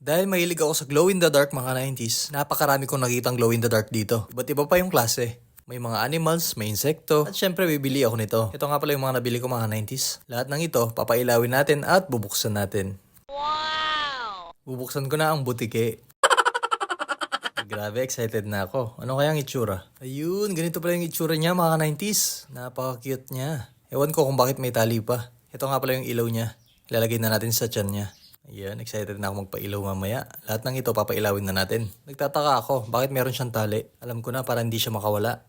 Dahil mahilig ako sa glow in the dark mga 90s, napakarami kong nakitang glow in the dark dito. Iba't iba pa yung klase. May mga animals, may insekto, at syempre bibili ako nito. Ito nga pala yung mga nabili ko mga 90s. Lahat ng ito, papailawin natin at bubuksan natin. Wow! Bubuksan ko na ang butike. Grabe, excited na ako. Ano kaya ang itsura? Ayun, ganito pala yung itsura niya mga 90s. Napaka-cute niya. Ewan ko kung bakit may tali pa. Ito nga pala yung ilaw niya. Ilalagay na natin sa tiyan niya. Ayan, excited na ako magpailaw mamaya. Lahat ng ito papailawin na natin. Nagtataka ako, bakit meron siyang tali? Alam ko na para hindi siya makawala.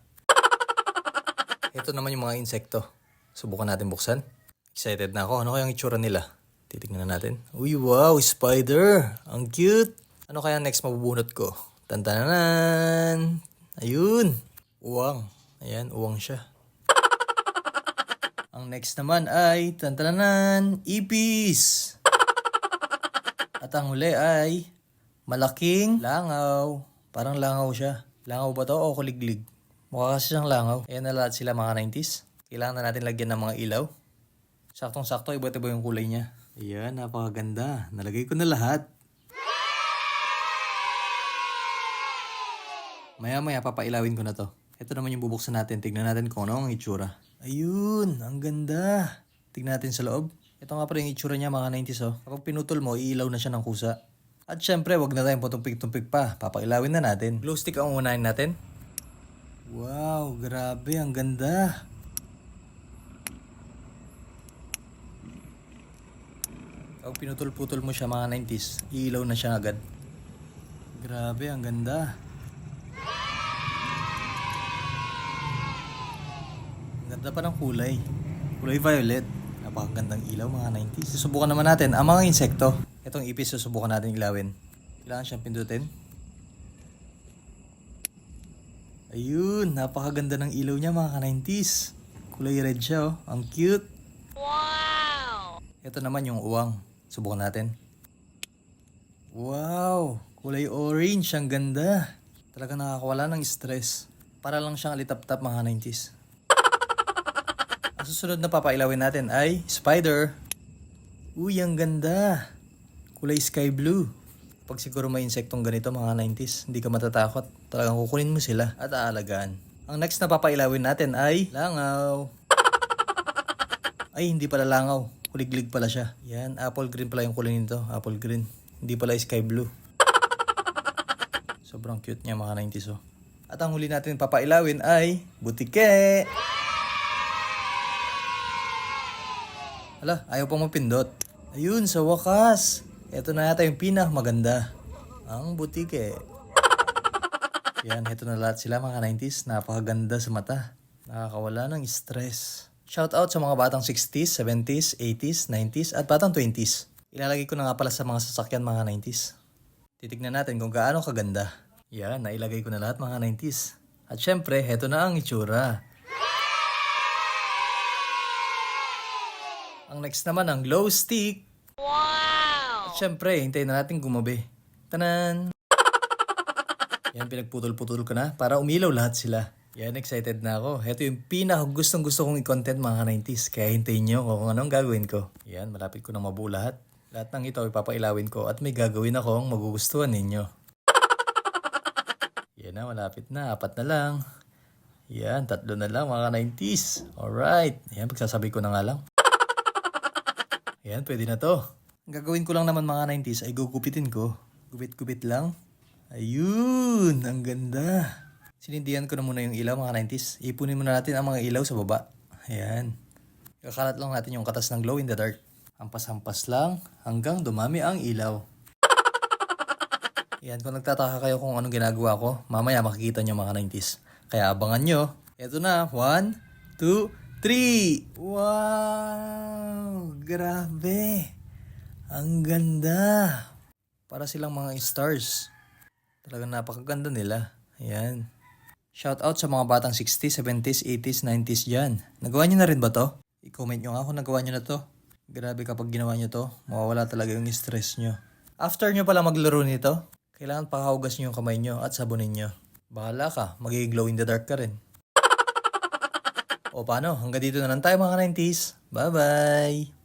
Ito naman yung mga insekto. Subukan natin buksan. Excited na ako. Ano kayang itsura nila? Titignan na natin. Uy, wow! Spider! Ang cute! Ano kaya next mabubunot ko? Tantananan! Ayun! Uwang. Ayan, uwang siya. Ang next naman ay tantananan! Ipis! At ang huli ay malaking langaw. Parang langaw siya. Langaw ba to o kuliglig? Mukha kasi siyang langaw. Ayan na lahat sila mga 90s. Kailangan na natin lagyan ng mga ilaw. Saktong-sakto, iba't iba yung kulay niya. Ayan, napakaganda. Nalagay ko na lahat. Maya-maya papailawin ko na to. Ito naman yung bubuksan natin. Tignan natin kung ano ang itsura. Ayun, ang ganda. Tignan natin sa loob. Ito nga pala yung itsura niya mga 90s oh. Kapag pinutol mo, iilaw na siya ng kusa. At syempre, wag na tayong putumpik-tumpik pa. Papailawin na natin. Glue stick ang unahin natin. Wow, grabe, ang ganda. Kapag pinutol-putol mo siya mga 90s, iilaw na siya agad. Grabe, ang ganda. Ang ganda pa ng kulay. Kulay violet. Napakagandang ilaw mga 90s. Susubukan naman natin ang mga insekto. Itong ipis susubukan natin ilawin. Kailangan siyang pindutin. Ayun, napakaganda ng ilaw niya mga 90s. Kulay red siya oh. Ang cute. Wow! Ito naman yung uwang. Subukan natin. Wow! Kulay orange. Ang ganda. Talaga nakakawala ng stress. Para lang siyang alitap-tap mga 90s. Ang susunod na papailawin natin ay spider. Uy, ang ganda. Kulay sky blue. Pag siguro may insektong ganito mga 90s, hindi ka matatakot. Talagang kukunin mo sila at aalagaan. Ang next na papailawin natin ay langaw. Ay, hindi pala langaw. Kuliglig pala siya. Yan, apple green pala yung kulay nito. Apple green. Hindi pala sky blue. Sobrang cute niya mga 90s oh. At ang huli natin papailawin ay butike. Hala, ayaw pa mapindot. Ayun, sa wakas. Ito na yata yung pinakamaganda. Ang butike. Yan, ito na lahat sila mga 90s. Napakaganda sa mata. Nakakawala ng stress. Shout out sa mga batang 60s, 70s, 80s, 90s, at batang 20s. Ilalagay ko na nga pala sa mga sasakyan mga 90s. Titignan natin kung gaano kaganda. Yan, nailagay ko na lahat mga 90s. At syempre, heto na ang itsura. Ang next naman ang glow stick. Wow! At syempre, hintayin na natin gumabi. Tanan! Yan, pinagputol-putol ko na para umilaw lahat sila. Yan, excited na ako. Ito yung pinaka gustong gusto kong i-content mga 90s. Kaya hintayin nyo kung anong gagawin ko. Yan, malapit ko na mabuo lahat. Lahat ng ito ipapailawin ko at may gagawin akong magugustuhan ninyo. Yan na, malapit na. Apat na lang. Yan, tatlo na lang mga 90s. Alright. Yan, pagsasabi ko na nga lang. Yan, pwede na to. Ang gagawin ko lang naman mga 90s ay gugupitin ko. Gupit-gupit lang. Ayun, ang ganda. Sinindihan ko na muna yung ilaw mga 90s. Ipunin muna natin ang mga ilaw sa baba. Ayan. Kakalat lang natin yung katas ng glow in the dark. Hampas-hampas lang hanggang dumami ang ilaw. Yan, kung nagtataka kayo kung anong ginagawa ko, mamaya makikita nyo mga 90s. Kaya abangan nyo. Ito na, 1, 2, 3! Wow! Grabe! Ang ganda! Para silang mga stars. Talagang napakaganda nila. Ayan. Shout out sa mga batang 60s, 70s, 80s, 90s dyan. Nagawa nyo na rin ba to? I-comment nyo nga kung nagawa nyo na to. Grabe kapag ginawa nyo to, mawawala talaga yung stress nyo. After nyo pala maglaro nito, kailangan pakahugas nyo yung kamay nyo at sabunin nyo. Bahala ka, magiging glow in the dark ka rin. O paano, hanggang dito na lang tayo mga 90s. Bye-bye!